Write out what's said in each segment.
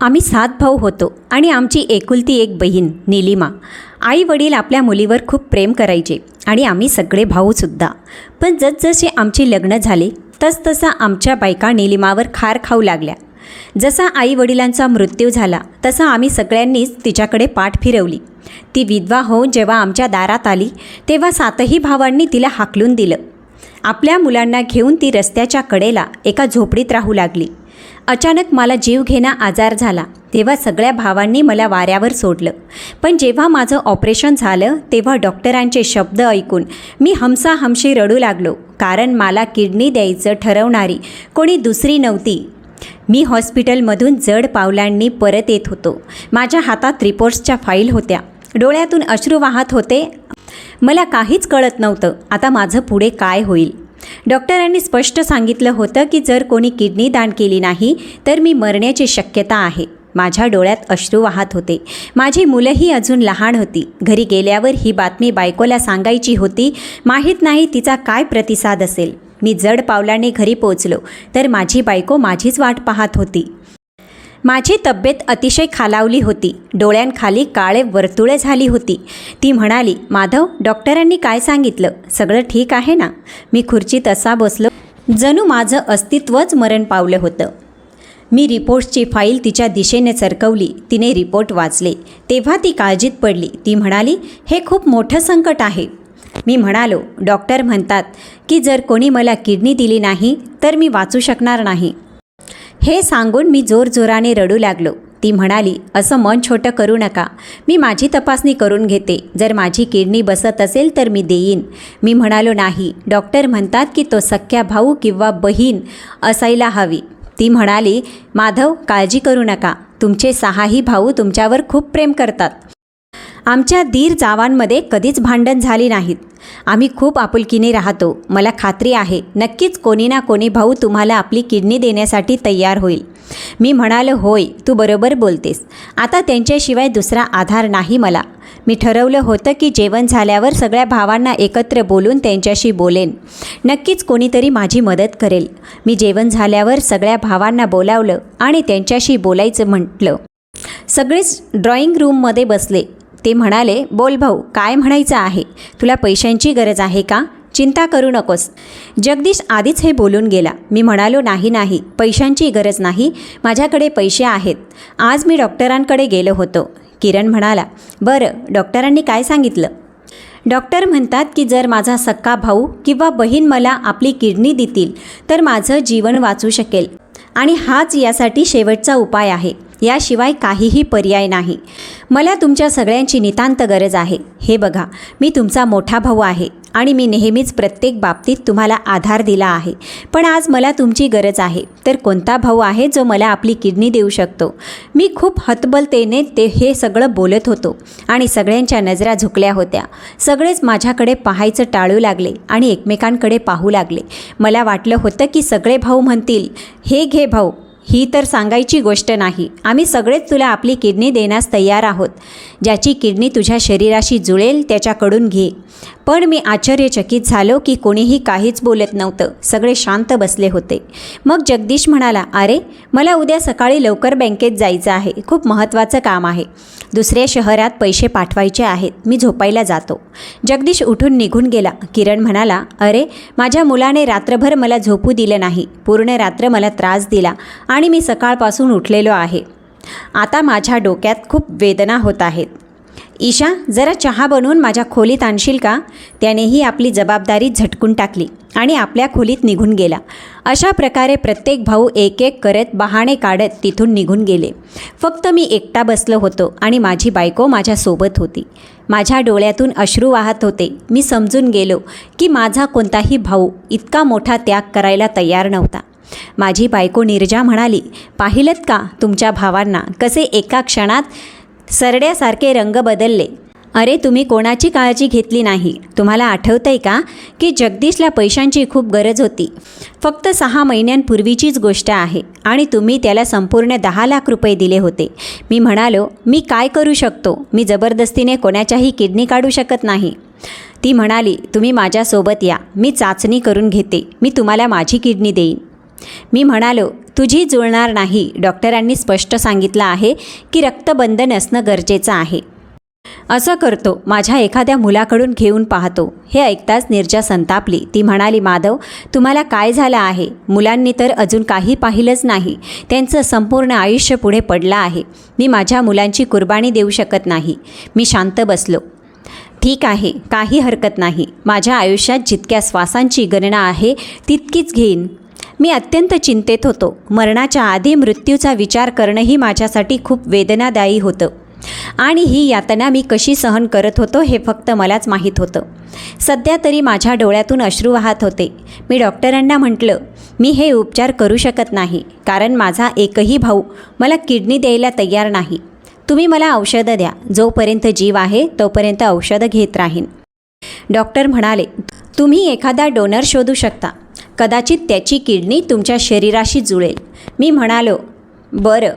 आम्ही सात भाऊ होतो आणि आमची एकुलती एक बहीण निलिमा. आई वडील आपल्या मुलीवर खूप प्रेम करायचे आणि आम्ही सगळे भाऊसुद्धा पण जसजसे आमची लग्न झाली तसतसा आमच्या बायका निलिमावर खार खाऊ लागल्या. जसा आई वडिलांचा मृत्यू झाला तसा आम्ही सगळ्यांनीच तिच्याकडे पाठ फिरवली. ती विधवा होऊन जेव्हा आमच्या दारात आली तेव्हा सातही भावांनी तिला हाकलून दिलं. आपल्या मुलांना घेऊन ती रस्त्याच्या कडेला एका झोपडीत राहू लागली. अचानक मला जीवघेणा आजार झाला. तेव्हा सगळ्या भावांनी मला वाऱ्यावर सोडलं. पण जेव्हा माझं ऑपरेशन झालं तेव्हा डॉक्टरांचे शब्द ऐकून मी हमसा हमशी रडू लागलो. कारण मला किडनी द्यायचं ठरवणारी कोणी दुसरी नव्हती. मी हॉस्पिटलमधून जड पावलांनी परत येत होतो. माझ्या हातात रिपोर्ट्सच्या फाईल होत्या. डोळ्यातून अश्रू वाहत होते. मला काहीच कळत नव्हतं. आता माझं पुढे काय होईल? डॉक्टरांनी स्पष्ट सांगितलं होतं की जर कोणी किडनी दान केली नाही तर मी मरण्याची शक्यता आहे. माझ्या डोळ्यात अश्रू वाहत होते. माझी मुलंही अजून लहान होती. घरी गेल्यावर ही बातमी बायकोला सांगायची होती माहीत नाही तिचा काय प्रतिसाद असेल. मी जड पावलाने घरी पोचलो तर माझी बायको माझीच वाट पाहत होती. माझी तब्येत अतिशय खालावली होती. डोळ्यांखाली काळे वर्तुळे झाली होती. ती म्हणाली माधव डॉक्टरांनी काय सांगितलं? सगळं ठीक आहे ना? मी खुर्चीत असा बसलो जणू माझं अस्तित्वच मरण पावलं होतं. मी रिपोर्ट्सची फाईल तिच्या दिशेने सरकवली. तिने रिपोर्ट वाचले. तेव्हा ती काळजीत पडली. ती म्हणाली हे खूप मोठं संकट आहे. मी म्हणालो डॉक्टर म्हणतात की जर कोणी मला किडनी दिली नाही तर मी वाचू शकणार नाही. हे सांगून मी जोरजोराने रडू लागलो. ती म्हणाली असं मन छोटं करू नका. मी माझी तपासणी करून घेते. जर माझी किडनी बसत असेल तर मी देईन. मी म्हणालो नाही. डॉक्टर म्हणतात की तो सख्या भाऊ किंवा बहीण असायला हवी. ती म्हणाली माधव काळजी करू नका. तुमचे सहाही भाऊ तुमच्यावर खूप प्रेम करतात. आमच्या दीर जावांमध्ये कधीच भांडण झाली नाहीत. आम्ही खूप आपुलकीने राहतो. मला खात्री आहे नक्कीच कोणी ना कोणी भाऊ तुम्हाला आपली किडनी देण्यासाठी तयार होईल. मी म्हणालो होय तू बरोबर बोलतेस. आता त्यांच्याशिवाय दुसरा आधार नाही मला. मी ठरवलं होतं की जेवण झाल्यावर सगळ्या भावांना एकत्र बोलून त्यांच्याशी बोलेन. नक्कीच कोणीतरी माझी मदत करेल. मी जेवण झाल्यावर सगळ्या भावांना बोलावलं आणि त्यांच्याशी बोलायचं म्हटलं. सगळेच ड्रॉइंग रूममध्ये बसले. ते म्हणाले बोल भाऊ काय म्हणायचं आहे? तुला पैशांची गरज आहे का? चिंता करू नकोस. जगदीश आधीच हे बोलून गेला. मी म्हणालो नाही नाही पैशांची गरज नाही माझ्याकडे पैसे आहेत. आज मी डॉक्टरांकडे गेलो होतो. किरण म्हणाला बरं डॉक्टरांनी काय सांगितलं? डॉक्टर म्हणतात की जर माझा सक्का भाऊ किंवा बहीण मला आपली किडनी देतील तर माझं जीवन वाचू शकेल. आणि हाच यासाठी शेवटचा उपाय आहे. याशिवाय काहीही पर्याय नाही. मला तुमच्या सगळ्यांची नितांत गरज आहे. हे बघा मी तुमचा मोठा भाऊ आहे आणि मी नेहमीच प्रत्येक बाबतीत तुम्हाला आधार दिला आहे. पण आज मला तुमची गरज आहे. तर कोणता भाऊ आहे जो मला आपली किडनी देऊ शकतो? मी खूप हतबलतेने ते हे सगळं बोलत होतो आणि सगळ्यांच्या नजरा झुकल्या होत्या. सगळेच माझ्याकडे पाहायचं टाळू लागले आणि एकमेकांकडे पाहू लागले. मला वाटलं होतं की सगळे भाऊ म्हणतील हे घे भाऊ ही तर सांगायची गोष्ट नाही. आम्ही सगळेच तुला आपली किडनी देण्यास तयार आहोत. ज्याची किडनी तुझ्या शरीराशी जुळेल त्याच्याकडून घे. पण मी आश्चर्यचकित झालो की कोणीही काहीच बोलत नव्हतं. सगळे शांत बसले होते. मग जगदीश म्हणाला अरे मला उद्या सकाळी लवकर बँकेत जायचं आहे. खूप महत्त्वाचं काम आहे. दुसऱ्या शहरात पैसे पाठवायचे आहेत. मी झोपायला जातो. जगदीश उठून निघून गेला. किरण म्हणाला अरे माझ्या मुलाने रात्रभर मला झोपू दिलं नाही. पूर्ण रात्र मला त्रास दिला. आणि मी सकाळपासून उठलेलो आहे. आता माझ्या डोक्यात खूप वेदना होत आहेत. ईशा जरा चहा बनवून माझ्या खोलीत आणशील का? त्यानेही आपली जबाबदारी झटकून टाकली आणि आपल्या खोलीत निघून गेला. अशा प्रकारे प्रत्येक भाऊ एक एक करत बहाणे काढत तिथून निघून गेले. फक्त मी एकटा बसलो होतो आणि माझी बायको माझ्यासोबत होती. माझ्या डोळ्यातून अश्रू वाहत होते. मी समजून गेलो की माझा कोणताही भाऊ इतका मोठा त्याग करायला तयार नव्हता. माझी बायको निर्जा म्हणाली पाहिलत का तुमच्या भावांना? कसे एका क्षणात सरड्यासारखे रंग बदलले? अरे तुम्ही कोणाची काळजी घेतली नाही? तुम्हाला आठवतंय का की जगदीशला पैशांची खूप गरज होती? फक्त सहा महिन्यांपूर्वीचीच गोष्ट आहे आणि तुम्ही त्याला संपूर्ण दहा लाख रुपये दिले होते. मी म्हणालो मी काय करू शकतो? मी जबरदस्तीने कोणाच्याही किडनी काढू शकत नाही. ती म्हणाली तुम्ही माझ्यासोबत या. मी चाचणी करून घेते. मी तुम्हाला माझी किडनी देईन. मी म्हणालो तुझी जुळणार नाही. डॉक्टरांनी स्पष्ट सांगितलं आहे की रक्तबंधन नसणं गरजेचं आहे. असं करतो. माझ्या एखाद्या मुलाकडून घेऊन पाहतो. हे ऐकताच निर्जा संतापली. ती म्हणाली माधव तुम्हाला काय झालं आहे? मुलांनी तर अजून काही पाहिलंच नाही. त्यांचं संपूर्ण आयुष्य पुढे पडलं आहे. मी माझ्या मुलांची कुर्बानी देऊ शकत नाही. मी शांत बसलो. ठीक आहे. काही हरकत नाही. माझ्या आयुष्यात जितक्या श्वासांची गणना आहे तितकीच घेईन. मी अत्यंत चिंतेत होतो. मरणाच्या आधी मृत्यूचा विचार करणंही माझ्यासाठी खूप वेदनादायी होतं. आणि ही यातना मी कशी सहन करत होतो हे फक्त मलाच माहीत होतं. सध्या तरी माझ्या डोळ्यातून अश्रू वाहत होते. मी डॉक्टरांना म्हटलं मी हे उपचार करू शकत नाही कारण माझा एकही भाऊ मला किडनी द्यायला तयार नाही. तुम्ही मला औषधं द्या. जोपर्यंत जीव आहे तोपर्यंत औषधं घेत राहीन. डॉक्टर म्हणाले तुम्ही एखादा डोनर शोधू शकता. कदाचित त्याची किडनी तुमच्या शरीराशी जुळेल. मी म्हणालो बरं.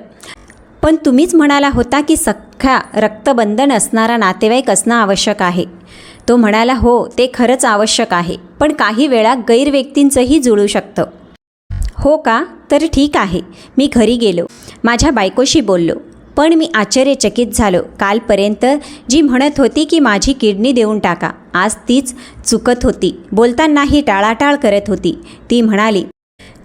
पण तुम्हीच म्हणाला होता की सख्खा रक्तबंधन असणारा नातेवाईक असणं आवश्यक आहे. तो म्हणाला हो ते खरंच आवश्यक आहे पण काही वेळा गैरव्यक्तींचंही जुळू शकतं. हो का? तर ठीक आहे. मी घरी गेलो. माझ्या बायकोशी बोललो. पण मी आश्चर्यचकित झालो. कालपर्यंत जी म्हणत होती की माझी किडनी देऊन टाका आज तीच चुकत होती. बोलतानाही टाळाटाळ करत होती. ती म्हणाली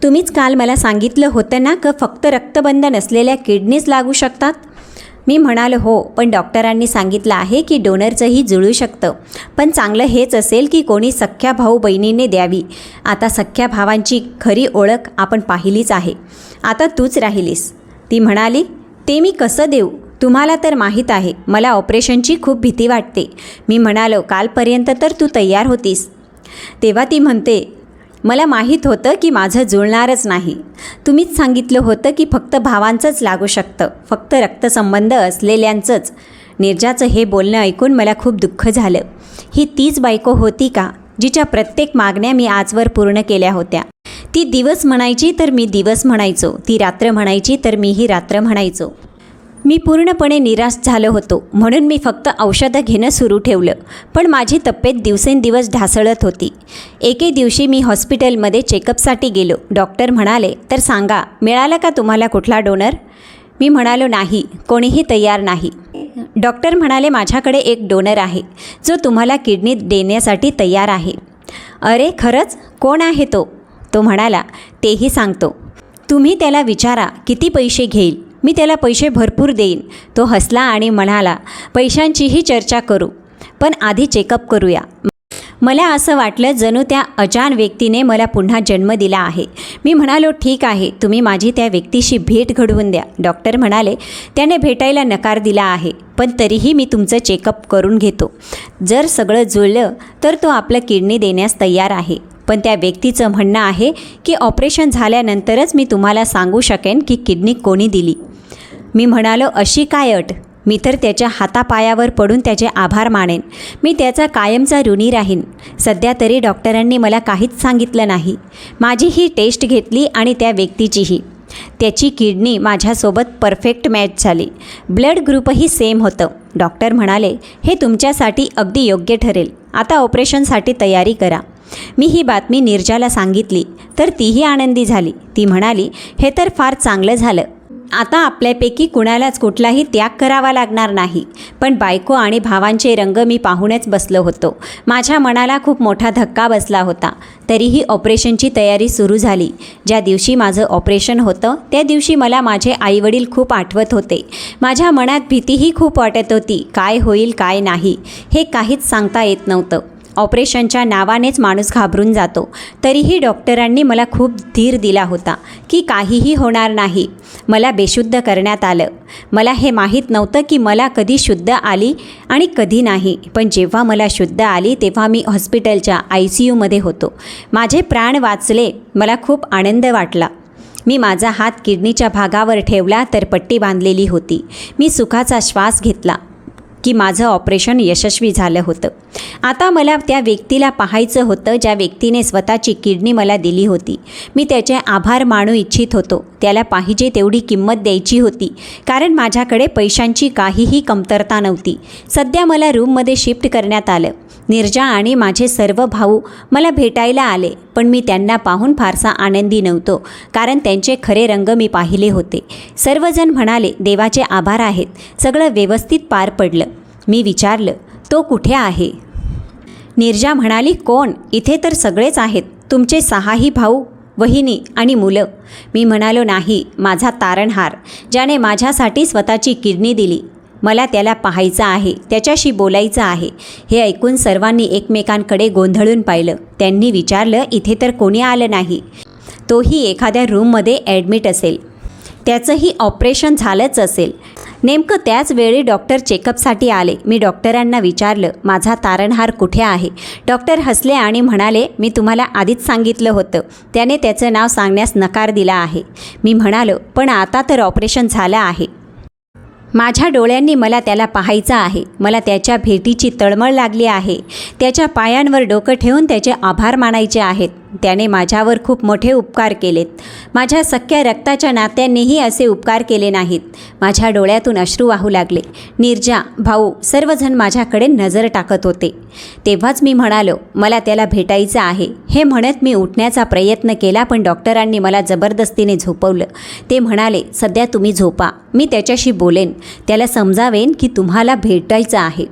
तुम्हीच काल मला सांगितलं होतं ना का फक्त रक्तबंध नसलेल्या किडनीज लागू शकतात? मी म्हणालो हो पण डॉक्टरांनी सांगितलं आहे की डोनरचंही जुळू शकतं. पण चांगलं हेच असेल की कोणी सख्ख्या भाऊ बहिणीने द्यावी. आता सख्ख्या भावांची खरी ओळख आपण पाहिलीच आहे. आता तूच राहिलीस. ती म्हणाली ते मी कसं देऊ? तुम्हाला तर माहीत आहे मला ऑपरेशनची खूप भीती वाटते. मी म्हणालो कालपर्यंत तर तू तयार होतीस. तेव्हा ती म्हणते मला माहीत होतं की माझं जुळणारच नाही. तुम्हीच सांगितलं होतं की फक्त भावांचंच लागू शकतं फक्त रक्तसंबंध असलेल्यांचंच. निर्जाचं हे बोलणं ऐकून मला खूप दुःख झालं. ही तीच बायको होती का जिच्या प्रत्येक मागण्या मी आजवर पूर्ण केल्या होत्या? ती दिवस म्हणायची तर मी दिवस म्हणायचो. ती रात्र म्हणायची तर मीही रात्र म्हणायचो. मी पूर्णपणे निराश झालो होतो. म्हणून मी फक्त औषधं घेणं सुरू ठेवलं. पण माझी तब्येत दिवसेंदिवस ढासळत होती. एके दिवशी मी हॉस्पिटलमध्ये चेकअपसाठी गेलो. डॉक्टर म्हणाले तर सांगा मिळाला का तुम्हाला कुठला डोनर? मी म्हणालो नाही कोणीही तयार नाही. डॉक्टर म्हणाले माझ्याकडे एक डोनर आहे जो तुम्हाला किडनी देण्यासाठी तयार आहे. अरे खरंच? कोण आहे तो? तो म्हणाला तेही सांगतो. तुम्ही त्याला विचारा किती पैसे घेईल? मी त्याला पैसे भरपूर देईन. तो हसला आणि म्हणाला पैशांचीही चर्चा करू पण आधी चेकअप करूया. मला असं वाटलं जणू त्या अजान व्यक्तीने मला पुन्हा जन्म दिला आहे. मी म्हणालो ठीक आहे तुम्ही माझी त्या व्यक्तीशी भेट घडवून द्या. डॉक्टर म्हणाले त्याने भेटायला नकार दिला आहे पण तरीही मी तुमचं चेकअप करून घेतो. जर सगळं जुळलं तर तो आपलं किडनी देण्यास तयार आहे. पण त्या व्यक्तीचं म्हणणं आहे की ऑपरेशन झाल्यानंतरच मी तुम्हाला सांगू शकेन की किडनी कोणी दिली. मी म्हणालो अशी काय अट? मी तर त्याच्या हातापायावर पडून त्याचे आभार मानेन. मी त्याचा कायमचा ऋणी राहीन. सध्या तरी डॉक्टरांनी मला काहीच सांगितलं नाही. माझी ही टेस्ट घेतली आणि त्या व्यक्तीचीही. त्याची किडनी माझ्यासोबत परफेक्ट मॅच झाली. ब्लड ग्रुपही सेम होतं. डॉक्टर म्हणाले हे तुमच्यासाठी अगदी योग्य ठरेल. आता ऑपरेशनसाठी तयारी करा. मी ही बातमी निर्जाला सांगितली तर तीही आनंदी झाली. ती म्हणाली हे तर फार चांगलं झालं. आता आपल्यापैकी कुणालाच कुठलाही त्याग करावा लागणार नाही. पण बायको आणि भावांचे रंग मी पाहूनच बसलो होतो. माझ्या मनाला खूप मोठा धक्का बसला होता. तरीही ऑपरेशनची तयारी सुरू झाली. ज्या दिवशी माझं ऑपरेशन होतं त्या दिवशी मला माझे आईवडील खूप आठवत होते. माझ्या मनात भीतीही खूप वाटत होती काय होईल काय नाही. हे काहीच सांगता येत नव्हतं. ऑपरेशनच्या नावानेच माणूस घाबरून जातो. तरीही डॉक्टरांनी मला खूप धीर दिला होता की काहीही होणार नाही. मला बेशुद्ध करण्यात आलं. मला हे माहीत नव्हतं की मला कधी शुद्ध आली आणि कधी नाही. पण जेव्हा मला शुद्ध आली तेव्हा मी हॉस्पिटलच्या आय सी यूमध्ये होतो. माझे प्राण वाचले मला खूप आनंद वाटला. मी माझा हात किडनीच्या भागावर ठेवला तर पट्टी बांधलेली होती. मी सुखाचा श्वास घेतला. की माझं ऑपरेशन यशस्वी झालं होतं. आता मला त्या व्यक्तीला पाहायचं होतं ज्या व्यक्तीने स्वतःची किडनी मला दिली होती. मी त्याचे आभार मानू इच्छित होतो. त्याला पाहिजे तेवढी किंमत द्यायची होती. कारण माझ्याकडे पैशांची काहीही कमतरता नव्हती. सध्या मला रूममध्ये शिफ्ट करण्यात आलं. निर्जा आणि माझे सर्व भाऊ मला भेटायला आले पण मी त्यांना पाहून फारसा आनंदी नव्हतो कारण त्यांचे खरे रंग मी पाहिले होते. सर्वजण म्हणाले देवाचे आभार आहेत. सगळं व्यवस्थित पार पडलं. मी विचारलं तो कुठे आहे? निर्जा म्हणाली कोण? इथे तर सगळेच आहेत. तुमचे सहाही भाऊ वहिनी आणि मुलं. मी म्हणालो नाही माझा तारणहार ज्याने माझ्यासाठी स्वतःची किडनी दिली. मला त्याला पाहायचं आहे त्याच्याशी बोलायचं आहे. हे ऐकून सर्वांनी एकमेकांकडे गोंधळून पाहिलं. त्यांनी विचारलं इथे तर कोणी आलं नाही? तोही एखाद्या रूममध्ये ॲडमिट असेल. त्याचंही ऑपरेशन झालंच असेल. नेमकं त्याच वेळी डॉक्टर चेकअपसाठी आले. मी डॉक्टरांना विचारलं माझा तारणहार कुठे आहे? डॉक्टर हसले आणि म्हणाले मी तुम्हाला आधीच सांगितलं होतं. त्याने त्याचं नाव सांगण्यास नकार दिला आहे. मी म्हणालो पण आता तर ऑपरेशन झालं आहे. माझ्या डोळ्यांनी मला त्याला पाहायचं आहे. मला त्याच्या भेटीची तळमळ लागली आहे. त्याच्या पायांवर डोकं ठेवून त्याचे आभार मानायचे आहेत. त्याने माझ्यावर खूप मोठे उपकार केलेत. माझ्या सख्या रक्ताच्या नात्यांनीही असे उपकार केले नाहीत. माझ्या डोळ्यातून अश्रू वाहू लागले. निर्जा भाऊ सर्वजण माझ्याकडे नजर टाकत होते. तेव्हाच मी म्हणालो मला त्याला भेटायचं आहे. हे म्हणत मी उठण्याचा प्रयत्न केला पण डॉक्टरांनी मला जबरदस्तीने झोपवलं. ते म्हणाले सध्या तुम्ही झोपा. मी त्याच्याशी बोलेन. त्याला समजावेन की तुम्हाला भेटायचं आहे.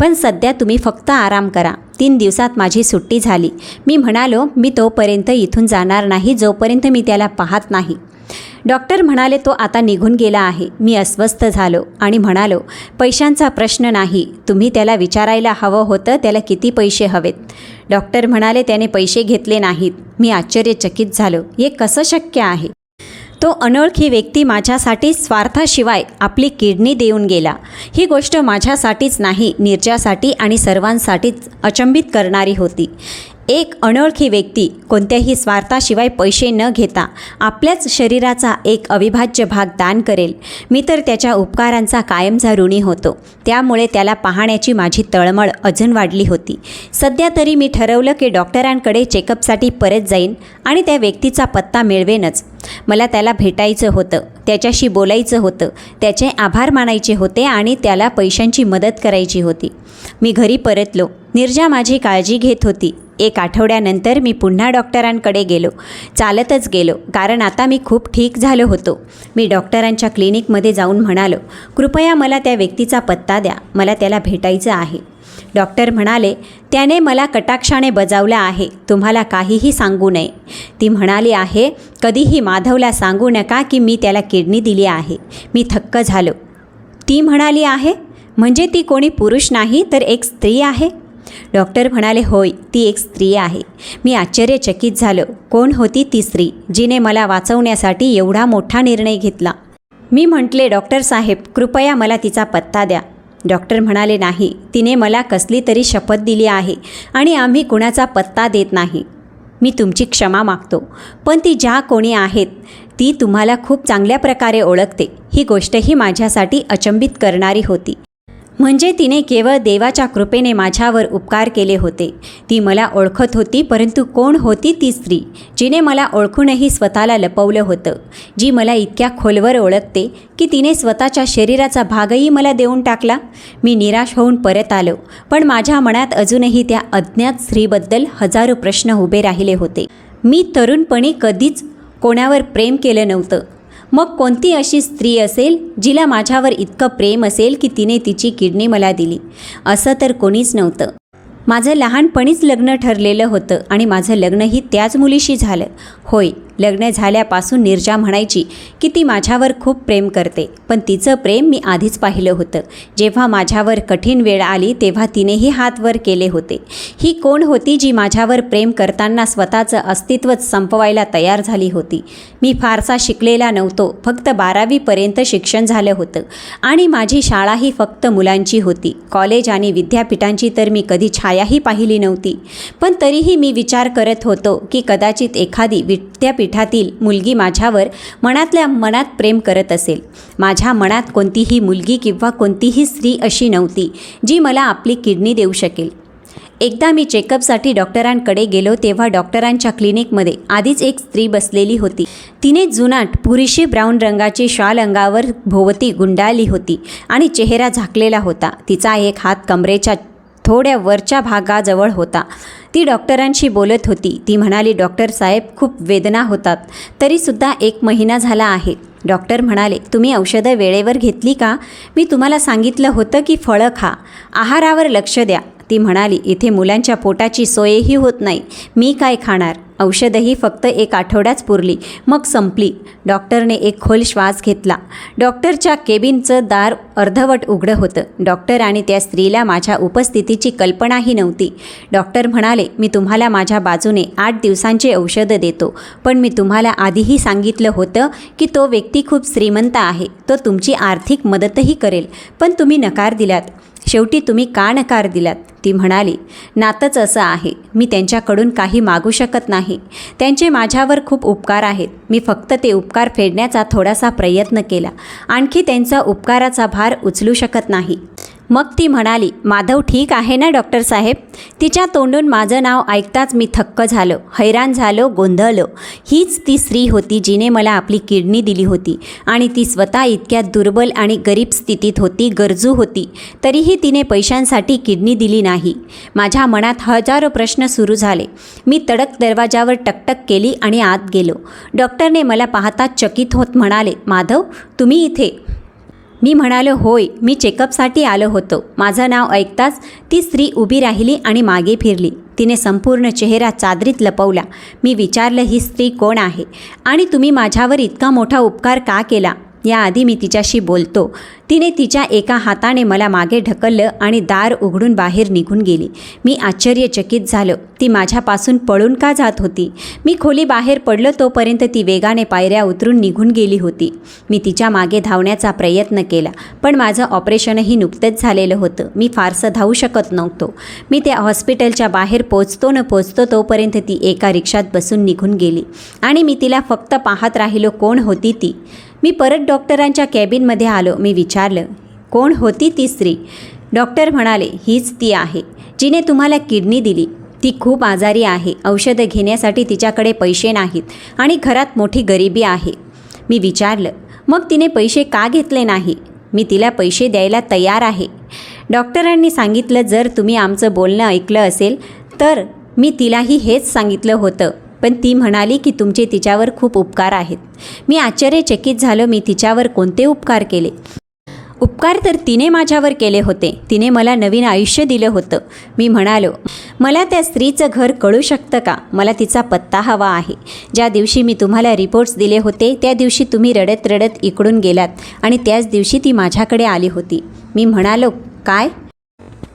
पण सध्या तुम्ही फक्त आराम करा. तीन दिवसात माझी सुट्टी झाली. मी म्हणालो मी तोपर्यंत इथून जाणार नाही जोपर्यंत मी त्याला पाहत नाही. डॉक्टर म्हणाले तो आता निघून गेला आहे. मी अस्वस्थ झालो आणि म्हणालो पैशांचा प्रश्न नाही. तुम्ही त्याला विचारायला हवं होतं त्याला किती पैसे हवेत? डॉक्टर म्हणाले त्याने पैसे घेतले नाहीत. मी आश्चर्यचकित झालो हे कसं शक्य आहे? तो अनोळखी व्यक्ती माझ्यासाठी स्वार्थाशिवाय आपली किडनी देऊन गेला. ही गोष्ट माझ्यासाठीच नाही निर्जासाठी आणि सर्वांसाठीच अचंबित करणारी होती. एक अनोळखी व्यक्ती कोणत्याही स्वार्थाशिवाय पैसे न घेता आपल्याच शरीराचा एक अविभाज्य भाग दान करेल. मी तर त्याच्या उपकारांचा कायमचा ऋणी होतो. त्यामुळे त्याला पाहण्याची माझी तळमळ अजून वाढली होती. सध्या तरी मी ठरवलं की डॉक्टरांकडे चेकअपसाठी परत जाईन आणि त्या व्यक्तीचा पत्ता मिळवेनच. मला त्याला भेटायचं होतं. त्याच्याशी बोलायचं होतं. त्याचे आभार मानायचे होते आणि त्याला पैशांची मदत करायची होती. मी घरी परतलो. निर्जा माझी काळजी घेत होती. एक आठवड्यानंतर मी पुन्हा डॉक्टरांकडे गेलो. चालतच गेलो कारण आता मी खूप ठीक झालो होतो. मी डॉक्टरांच्या क्लिनिकमध्ये जाऊन म्हणालो कृपया मला त्या व्यक्तीचा पत्ता द्या मला त्याला भेटायचं आहे. डॉक्टर म्हणाले त्याने मला कटाक्षाने बजावलं आहे तुम्हाला काहीही सांगू नये. ती म्हणाली आहे कधीही माधवला सांगू नका की मी त्याला किडनी दिली आहे मी थक्क झालो. ती म्हणाली आहे म्हणजे ती कोणी पुरुष नाही तर एक स्त्री आहे? डॉक्टर म्हणाले होय ती एक स्त्री आहे. मी आश्चर्यचकित झालो. कोण होती ती स्त्री जिने मला वाचवण्यासाठी एवढा मोठा निर्णय घेतला? मी म्हटले डॉक्टर साहेब कृपया मला तिचा पत्ता द्या. डॉक्टर म्हणाले नाही तिने मला कसली तरी शपथ दिली आहे आणि आम्ही कुणाचा पत्ता देत नाही. मी तुमची क्षमा मागतो. पण ती ज्या कोणी आहेत ती तुम्हाला खूप चांगल्या प्रकारे ओळखते. ही गोष्टही माझ्यासाठी अचंबित करणारी होती. म्हणजे तिने केवळ देवाच्या कृपेने माझ्यावर उपकार केले होते. ती मला ओळखत होती परंतु कोण होती ती स्त्री जिने मला ओळखूनही स्वतःला लपवलं होतं जी मला इतक्या खोलवर ओळखते की तिने स्वतःच्या शरीराचा भागही मला देऊन टाकला. मी निराश होऊन परत आलो पण माझ्या मनात अजूनही त्या अज्ञात स्त्रीबद्दल हजारो प्रश्न उभे राहिले होते. मी तरुणपणी कधीच कोणावर प्रेम केलं नव्हतं. मग कोणती अशी स्त्री असेल जिला माझ्यावर इतकं प्रेम असेल की तिने तिची किडनी मला दिली? असं तर कोणीच नव्हतं. माझं लहानपणीच लग्न ठरलेलं होतं आणि माझं लग्नही त्याच मुलीशी झालं. होय लग्न झाल्यापासून निर्जा म्हणायची की ती माझ्यावर खूप प्रेम करते. पण तिचं प्रेम मी आधीच पाहिलं होतं. जेव्हा माझ्यावर कठीण वेळ आली तेव्हा तिनेही हात वर केले होते. ही कोण होती जी माझ्यावर प्रेम करताना स्वतःचं अस्तित्वच संपवायला तयार झाली होती? मी फारसा शिकलेला नव्हतो. फक्त बारावीपर्यंत शिक्षण झालं होतं. आणि माझी शाळाही फक्त मुलांची होती. कॉलेज आणि विद्यापीठांची तर मी कधी छायाही पाहिली नव्हती. पण तरीही मी विचार करत होतो की कदाचित एखादी विद्यापीठ विद्यापीठातील मुलगी माझ्यावर मनातल्या मनात प्रेम करत असेल. माझ्या मनात कोणतीही मुलगी किंवा कोणतीही स्त्री अशी नव्हती जी मला आपली किडनी देऊ शकेल. एकदा मी चेकअपसाठी डॉक्टरांकडे गेलो तेव्हा डॉक्टरांच्या क्लिनिकमध्ये आधीच एक स्त्री बसलेली होती. तिने जुनाट पुरीशी ब्राऊन रंगाची शाल अंगावर भोवती गुंडाळली होती आणि चेहरा झाकलेला होता. तिचा एक हात कमरेच्या थोड्या वरच्या भागाजवळ होता. ती डॉक्टरांशी बोलत होती. ती म्हणाली डॉक्टर साहेब खूप वेदना होतात. तरीसुद्धा एक महिना झाला आहे. डॉक्टर म्हणाले तुम्ही औषधं वेळेवर घेतली का? मी तुम्हाला सांगितलं होतं की फळं खा. आहारावर लक्ष द्या. ती म्हणाली इथे मुलांच्या पोटाची सोयही होत नाही. मी काय खाणार? औषधही फक्त एक आठवड्याच पुरली. मग संपली. डॉक्टरने एक खोल श्वास घेतला. डॉक्टरच्या केबिनचं दार अर्धवट उघडं होतं. डॉक्टर आणि त्या स्त्रीला माझ्या उपस्थितीची कल्पनाही नव्हती. डॉक्टर म्हणाले मी तुम्हाला माझ्या बाजूने आठ दिवसांचे औषधं देतो. पण मी तुम्हाला आधीही सांगितलं होतं की तो व्यक्ती खूप श्रीमंत आहे. तो तुमची आर्थिक मदतही करेल. पण तुम्ही नकार दिलात. शेवटी तुम्ही का नकार दिलात? ती म्हणाली नातंच असं आहे. मी त्यांच्याकडून काही मागू शकत नाही. त्यांचे माझ्यावर खूप उपकार आहेत. मी फक्त ते उपकार फेडण्याचा थोडासा प्रयत्न केला. आणखी त्यांचा उपकाराचा भार उचलू शकत नाही. मग ती म्हणाली माधव ठीक आहे ना डॉक्टर साहेब? तिच्या तोंडून माझं नाव ऐकताच मी थक्क झालो हैराण झालो गोंधळलो. हीच ती स्त्री होती जिने मला आपली किडनी दिली होती आणि ती स्वतः इतक्या दुर्बल आणि गरीब स्थितीत होती गरजू होती. तरीही तिने पैशांसाठी किडनी दिली नाही. माझ्या मनात हजारो प्रश्न सुरू झाले. मी तडक दरवाजावर टकटक केली आणि आत गेलो. डॉक्टरने मला पाहताच चकित होत म्हणाले माधव तुम्ही इथे? मी म्हणालो होय मी चेकअपसाठी आलो होतो. माझं नाव ऐकताच ती स्त्री उभी राहिली आणि मागे फिरली. तिने संपूर्ण चेहरा चादरीत लपवला. मी विचारलं ही स्त्री कोण आहे? आणि तुम्ही माझ्यावर इतका मोठा उपकार का केला? याआधी मी तिच्याशी बोलतो. तिने तिच्या एका हाताने मला मागे ढकललं आणि दार उघडून बाहेर निघून गेली. मी आश्चर्यचकित झालो. ती माझ्यापासून पळून का जात होती? मी खोली बाहेर पडलो तोपर्यंत ती वेगाने पायऱ्या उतरून निघून गेली होती. मी तिच्यामागे धावण्याचा प्रयत्न केला पण माझं ऑपरेशनही नुकतंच झालेलं होतं. मी फारसं धावू शकत नव्हतो. मी त्या हॉस्पिटलच्या बाहेर पोचतो न पोचतो तोपर्यंत ती एका रिक्षात बसून निघून गेली आणि मी तिला फक्त पाहत राहिलो कोण होती ती. मी परत डॉक्टरांच्या कॅबिनमध्ये आलो. मी विचारलं कोण होती ती स्त्री? डॉक्टर म्हणाले हीच ती आहे जिने तुम्हाला किडनी दिली. ती खूप आजारी आहे. औषधं घेण्यासाठी तिच्याकडे पैसे नाहीत आणि घरात मोठी गरिबी आहे. मी विचारलं मग तिने पैसे का घेतले नाही? मी तिला पैसे द्यायला तयार आहे. डॉक्टरांनी सांगितलं जर तुम्ही आमचं बोलणं ऐकलं असेल तर मी तिलाही हेच सांगितलं होतं. पण ती म्हणाली की तुमचे तिच्यावर खूप उपकार आहेत. मी आश्चर्यचकित झालो मी तिच्यावर कोणते उपकार केले? उपकार तर तिने माझ्यावर केले होते. तिने मला नवीन आयुष्य दिलं होतं. मी म्हणालो मला त्या स्त्रीचं घर कळू शकतं का? मला तिचा पत्ता हवा आहे. ज्या दिवशी मी तुम्हाला रिपोर्ट्स दिले होते त्या दिवशी तुम्ही रडत रडत इकडून गेलात आणि त्याच दिवशी ती माझ्याकडे आली होती. मी म्हणालो काय?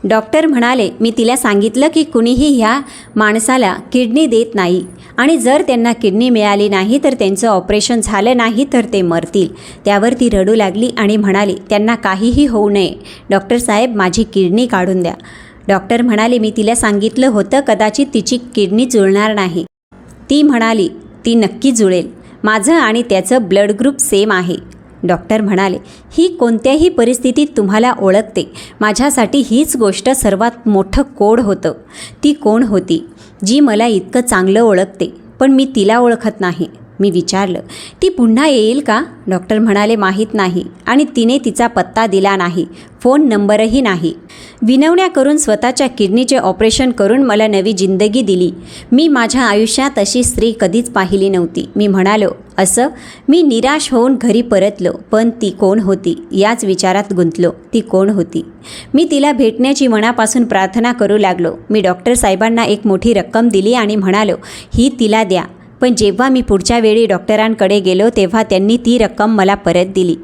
डॉक्टर म्हणाले मी तिला सांगितलं की कुणीही ह्या माणसाला किडनी देत नाही. आणि जर त्यांना किडनी मिळाली नाही तर त्यांचं ऑपरेशन झालं नाही तर ते मरतील. त्यावर ती रडू लागली आणि म्हणाली त्यांना काहीही होऊ नये. डॉक्टर साहेब माझी किडनी काढून द्या. डॉक्टर म्हणाले मी तिला सांगितलं होतं कदाचित तिची किडनी जुळणार नाही. ती म्हणाली ती नक्की जुळेल. माझं आणि त्याचं ब्लड ग्रुप सेम आहे. डॉक्टर म्हणाले ही कोणत्याही परिस्थितीत तुम्हाला ओळखते. माझ्यासाठी हीच गोष्ट सर्वात मोठं कोड होतं. ती कोण होती? जी मला इतकं चांगलं ओळखते. पण मी तिला ओळखत नाही. मी विचारलं ती पुन्हा येईल का? डॉक्टर म्हणाले माहीत नाही. आणि तिने तिचा पत्ता दिला नाही फोन नंबरही नाही. विनवण्या करून स्वतःच्या किडनीचे ऑपरेशन करून मला नवी जिंदगी दिली. मी माझ्या आयुष्यात अशी स्त्री कधीच पाहिली नव्हती. मी म्हणालो असं? मी निराश होऊन घरी परतलो पण ती कोण होती? याच विचारात गुंतलो ती कोण होती? मी तिला भेटण्याची मनापासून प्रार्थना करू लागलो. मी डॉक्टर साहेबांना एक मोठी रक्कम दिली आणि म्हणालो ही तिला द्या. पण जेव्हा मी पुढच्या वेळी डॉक्टरांकडे गेलो तेव्हा त्यांनी ती रक्कम मला परत दिली.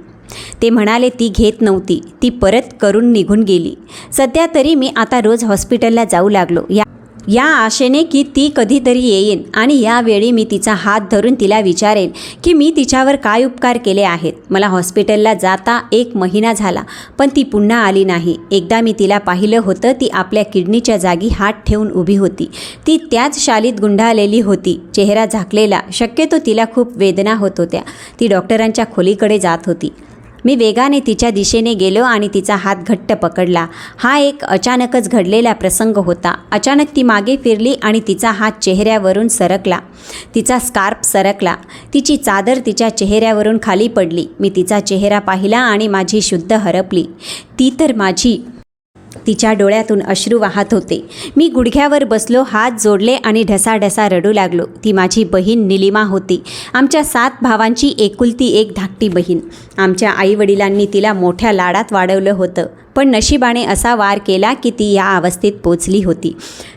ते म्हणाले ती घेत नव्हती. ती परत करून निघून गेली. सध्या तरी मी आता रोज हॉस्पिटलला जाऊ लागलो. या या आशेने की ती कधीतरी येईन आणि यावेळी मी तिचा हात धरून तिला विचारेन की मी तिच्यावर काय उपकार केले आहेत. मला हॉस्पिटलला जाता एक महिना झाला पण ती पुन्हा आली नाही. एकदा मी तिला पाहिलं होतं ती आपल्या किडनीच्या जागी हात ठेवून उभी होती. ती त्याच शालीत गुंडाळलेली होती. चेहरा झाकलेला. शक्यतो तिला खूप वेदना होत होत्या. ती डॉक्टरांच्या खोलीकडे जात होती. मी वेगाने तिच्या दिशेने गेलो आणि तिचा हात घट्ट पकडला. हा एक अचानकच घडलेला प्रसंग होता. अचानक ती मागे फिरली आणि तिचा हात चेहऱ्यावरून सरकला. तिचा स्कार्प सरकला. तिची चादर तिच्या चेहऱ्यावरून खाली पडली. मी तिचा चेहरा पाहिला आणि माझी शुद्ध हरपली. ती तर माझी तिच्या डोळ्यातून अश्रू वाहत होते. मी गुडघ्यावर बसलो हात जोडले आणि ढसाढसा रडू लागलो. ती माझी बहीण निलिमा होती. आमच्या सात भावांची एकुलती एक धाकटी बहीण. आमच्या आईवडिलांनी तिला मोठ्या लाडात वाढवलं होतं. पण नशिबाने असा वार केला की ती या अवस्थेत पोचली होती.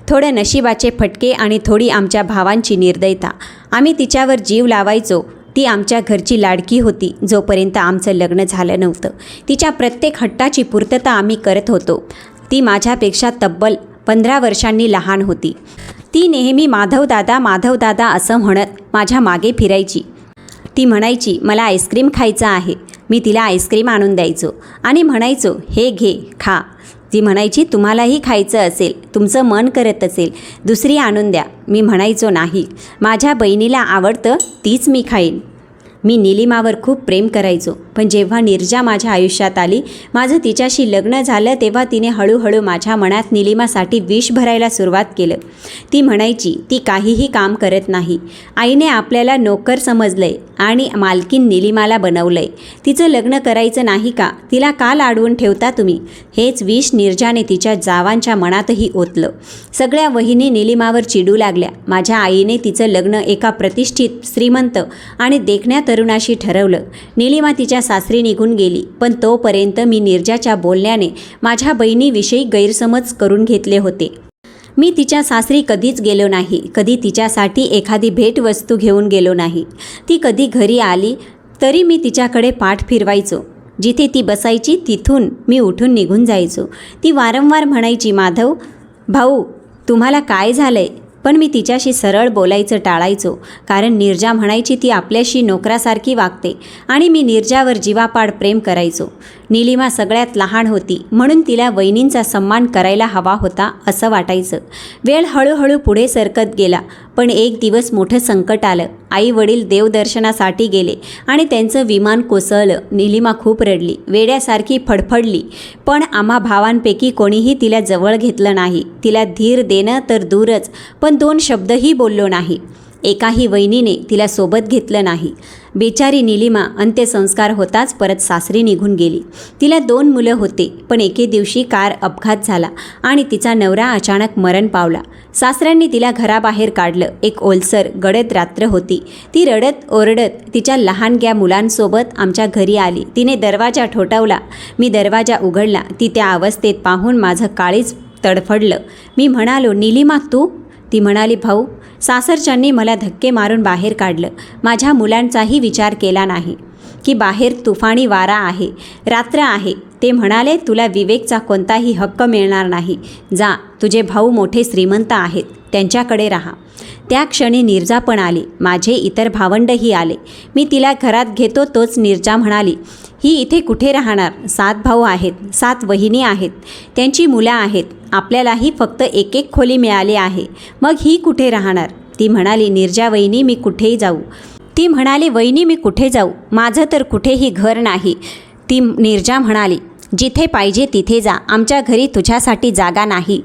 थोडं नशिबाचे फटके आणि थोडी आमच्या भावांची निर्दयता. आम्ही तिच्यावर जीव लावायचो. ती आमच्या घरची लाडकी होती जोपर्यंत आमचं लग्न झालं नव्हतं. तिच्या प्रत्येक हट्टाची पूर्तता आम्ही करत होतो. ती माझ्यापेक्षा तब्बल पंधरा वर्षांनी लहान होती. ती नेहमी माधवदादा माधवदादा असं म्हणत माझ्या मागे फिरायची. ती म्हणायची मला आईस्क्रीम खायचं आहे. मी तिला आईस्क्रीम आणून द्यायचो. आणि म्हणायचो हे घे खा. ती म्हणायची तुम्हालाही खायचं असेल तुमचं मन करत असेल दुसरी आणून द्या. मी म्हणायचो नाही. माझ्या बहिणीला आवडतं तीच मी खाईन. मी निलिमावर खूप प्रेम करायचो. पण जेव्हा निर्जा माझ्या आयुष्यात आली माझं तिच्याशी लग्न झालं तेव्हा तिने हळूहळू माझ्या मनात निलिमासाठी विष भरायला सुरुवात केलं. ती म्हणायची ती काहीही काम करत नाही. आईने आपल्याला नोकर समजलंय आणि मालकीन निलिमाला बनवलंय. तिचं लग्न करायचं नाही का? तिला का लाडवून ठेवता तुम्ही? हेच विष निर्जाने तिच्या जावांच्या मनातही ओतलं. सगळ्या वहिनी निलिमावर चिडू लागल्या. माझ्या आईने तिचं लग्न एका प्रतिष्ठित श्रीमंत आणि देखण्या तरुणाशी ठरवलं. निलिमा तिच्या सासरी निघून गेली. पण तोपर्यंत मी निर्जाच्या बोलण्याने माझ्या बहिणीविषयी गैरसमज करून घेतले होते. मी तिच्या सासरी कधीच गेलो नाही. कधी तिच्यासाठी एखादी भेटवस्तू घेऊन गेलो नाही. ती कधी घरी आली तरी मी तिच्याकडे पाठ फिरवायचो. जिथे ती बसायची तिथून मी उठून निघून जायचो. ती वारंवार म्हणायची माधव भाऊ तुम्हाला काय झालं आहे पण मी तिच्याशी सरळ बोलायचं टाळायचो कारण निर्जा म्हणायची ती आपल्याशी नोकरासारखी वागते आणि मी निर्जावर जीवापाड प्रेम करायचो. निलिमा सगळ्यात लहान होती. म्हणून तिला वहिनींचा सन्मान करायला हवा होता असं वाटायचं. वेळ हळूहळू पुढे सरकत गेला. पण एक दिवस मोठं संकट आलं. आई वडील देवदर्शनासाठी गेले आणि त्यांचं विमान कोसळलं. निलिमा खूप रडली. वेड्यासारखी फडफडली. पण आम्हा भावांपैकी कोणीही तिला जवळ घेतलं नाही. तिला धीर देणं तर दूरच पण दोन शब्दही बोललो नाही. एकाही वहिनीने तिला सोबत घेतलं नाही. बेचारी निलिमा अंत्यसंस्कार होताच परत सासरी निघून गेली. तिला दोन मुलं होते पण एके दिवशी कार अपघात झाला आणि तिचा नवरा अचानक मरण पावला. सासऱ्यांनी तिला घराबाहेर काढलं. एक ओलसर गडद रात्र होती. ती रडत ओरडत तिच्या लहानग्या मुलांसोबत आमच्या घरी आली. तिने दरवाजा ठोठावला. मी दरवाजा उघडला. ती त्या अवस्थेत पाहून माझं काळीच तडफडलं. मी म्हणालो निलिमा तू? ती म्हणाली भाऊ सासरच्यांनी मला धक्के मारून बाहेर काढलं. माझ्या मुलांचाही विचार केला नाही. की बाहेर तुफानी वारा आहे रात्र आहे. ते म्हणाले तुला विवेकचा कोणताही हक्क मिळणार नाही. जा तुझे भाऊ मोठे श्रीमंत आहेत. त्यांच्याकडे राहा. त्या क्षणी निर्जा पण आली. माझे इतर भावंडही आले. मी तिला घरात घेतो तोच निर्जा म्हणाली ही इथे कुठे राहणार? सात भाऊ आहेत सात वहिनी आहेत त्यांची मुलं आहेत आपल्यालाही फक्त एक एक खोली मिळाली आहे. मग ही कुठे राहणार? ती म्हणाली निर्जा वहिनी मी कुठेही जाऊ. ती म्हणाली वहिनी मी कुठे जाऊ? माझं तर कुठेही घर नाही. ती निर्जा म्हणाली जिथे पाहिजे तिथे जा. आमच्या घरी तुझ्यासाठी जागा नाही.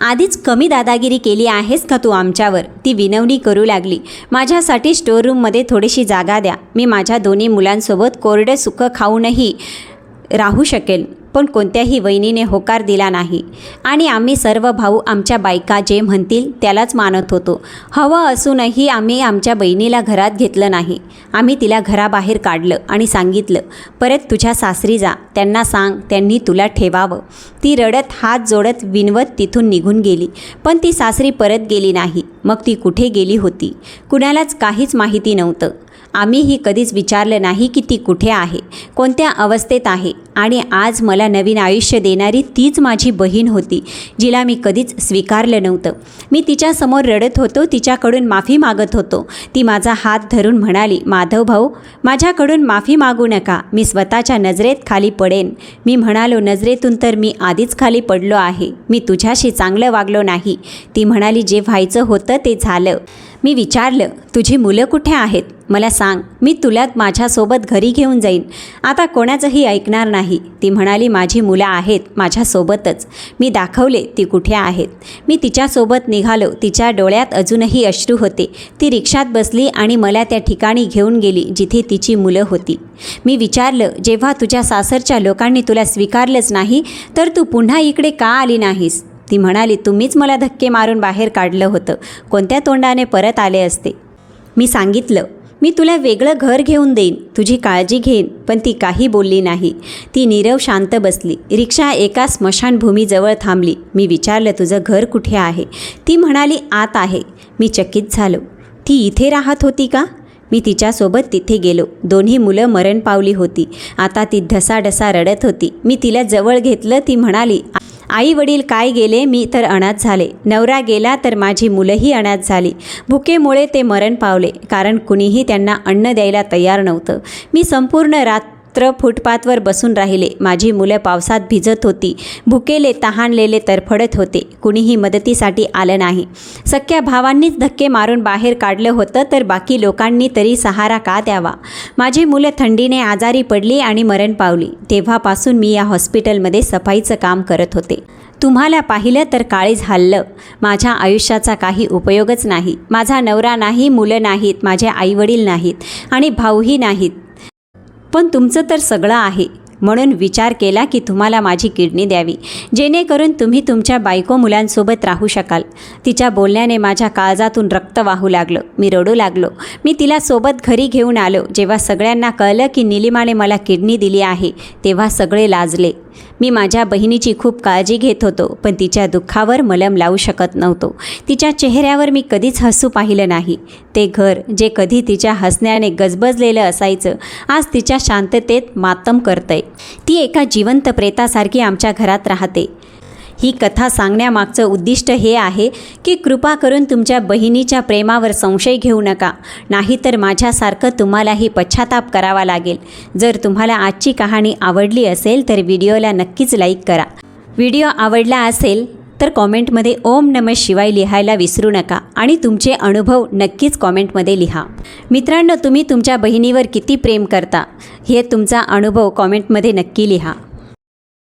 आधीच कमी दादागिरी केली आहेस का तू आमच्यावर? ती विनवणी करू लागली. माझ्यासाठी स्टोअररूममध्ये थोडीशी जागा द्या. मी माझ्या दोन्ही मुलांसोबत कोरडे सुखं खाऊनही राहू शकेल. पण कोणत्याही वहिनीने होकार दिला नाही. आणि आम्ही सर्व भाऊ आमच्या बायका जे म्हणतील त्यालाच मानत होतो. हवं असूनही आम्ही आमच्या बहिणीला घरात घेतलं नाही. आम्ही तिला घराबाहेर काढलं आणि सांगितलं परत तुझ्या सासरी जा त्यांना सांग त्यांनी तुला ठेवावं. ती रडत हात जोडत विनवत तिथून निघून गेली. पण ती सासरी परत गेली नाही. मग ती कुठे गेली होती? कुणालाच काहीच माहिती नव्हतं. आम्हीही कधीच विचारलं नाही की ती कुठे आहे कोणत्या अवस्थेत आहे आणि आज मला नवीन आयुष्य देणारी तीच माझी बहीण होती जिला मी कधीच स्वीकारलं नव्हतं. मी तिच्यासमोर रडत होतो तिच्याकडून माफी मागत होतो. ती माझा हात धरून म्हणाली माधव भाऊ माझ्याकडून माफी मागू नका मी स्वतःच्या नजरेत खाली पडेन. मी म्हणालो नजरेतून तर मी आधीच खाली पडलो आहे मी तुझ्याशी चांगलं वागलो नाही. ती म्हणाली जे व्हायचं होतं ते झालं. मी विचारलं तुझी मुलं कुठे आहेत? मला सांग मी तुला माझ्यासोबत घरी घेऊन जाईन. आता कोणाचंही ऐकणार नाही. ती म्हणाली माझी मुलं आहेत माझ्यासोबतच. मी दाखवले ती कुठे आहेत. मी तिच्यासोबत निघालो. तिच्या डोळ्यात अजूनही अश्रू होते. ती रिक्षात बसली आणि मला त्या ठिकाणी घेऊन गेली जिथे तिची मुलं होती. मी विचारलं जेव्हा तुझ्या सासरच्या लोकांनी तुला स्वीकारलंच नाही तर तू पुन्हा इकडे का आली नाहीस? ती म्हणाली तुम्हीच मला धक्के मारून बाहेर काढलं होतं. कोणत्या तोंडाने परत आले असते? मी सांगितलं मी तुला वेगळं घर घेऊन देईन. तुझी काळजी घेईन पण ती काही बोलली नाही. ती नीरव शांत बसली. रिक्षा एका स्मशानभूमीजवळ थांबली. मी विचारलं तुझं घर कुठे आहे? ती म्हणाली आत आहे. मी चकित झालो. ती इथे राहत होती का? मी तिच्यासोबत तिथे गेलो. दोन्ही मुलं मरण पावली होती. आता ती ढसाढसा रडत होती. मी तिला जवळ घेतलं. ती म्हणाली आई वडील काय गेले? मी तर अनाथ झाले. नवरा गेला तर माझी मुलंही अनाथ झाली. भुकेमुळे ते मरण पावले. कारण कुणीही त्यांना अन्न द्यायला तयार नव्हतं. मी संपूर्ण रात रात्र फुटपाथवर बसून राहिले. माझी मुलं पावसात भिजत होती. भुकेले तहानलेले तरफडत होते. कुणीही मदतीसाठी आलं नाही. सख्या भावांनीच धक्के मारून बाहेर काढलं होतं तर बाकी लोकांनी तरी सहारा का द्यावा? माझी मुलं थंडीने आजारी पडली आणि मरण पावली. तेव्हापासून मी या हॉस्पिटलमध्ये सफाईचं काम करत होते. तुम्हाला पाहिलं तर काळीज हल्लं. माझ्या आयुष्याचा काही उपयोगच नाही. माझा नवरा नाही मुलं नाहीत माझे आईवडील नाहीत आणि भाऊही नाहीत. पण तुमचं तर सगळं आहे. म्हणून विचार केला की तुम्हाला माझी किडनी द्यावी. जेणेकरून तुम्ही तुमच्या बायको मुलांसोबत राहू शकाल. तिच्या बोलण्याने माझ्या काळजातून रक्त वाहू लागलं. मी रडू लागलो. मी तिला सोबत घरी घेऊन आलो. जेव्हा सगळ्यांना कळलं की निलिमाने मला किडनी दिली आहे तेव्हा सगळे लाजले. मी माझ्या बहिणीची खूप काळजी घेत होतो पण तिच्या दुःखावर मलम लावू शकत नव्हतो. तिच्या चेहऱ्यावर मी कधीच हसू पाहिलं नाही. ते घर जे कधी तिच्या हसण्याने गजबजलेलं असायचं आज तिच्या शांततेत मातम करतंय. ती एका जिवंत प्रेतासारखी आमच्या घरात राहते. ही कथा सांगण्यामागचं उद्दिष्ट हे आहे की कृपा करून तुमच्या बहिणीच्या प्रेमावर संशय घेऊ नका. नाहीतर माझ्यासारखं तुम्हालाही पश्चाताप करावा लागेल. जर तुम्हाला आजची कहाणी आवडली असेल तर व्हिडिओला नक्कीच लाईक करा. व्हिडिओ आवडला असेल तर कॉमेंटमध्ये ओम नम शिवाय लिहायला विसरू नका आणि तुमचे अनुभव नक्कीच कॉमेंटमध्ये लिहा. मित्रांनो तुम्ही तुमच्या बहिणीवर किती प्रेम करता हे तुमचा अनुभव कॉमेंटमध्ये नक्की लिहा.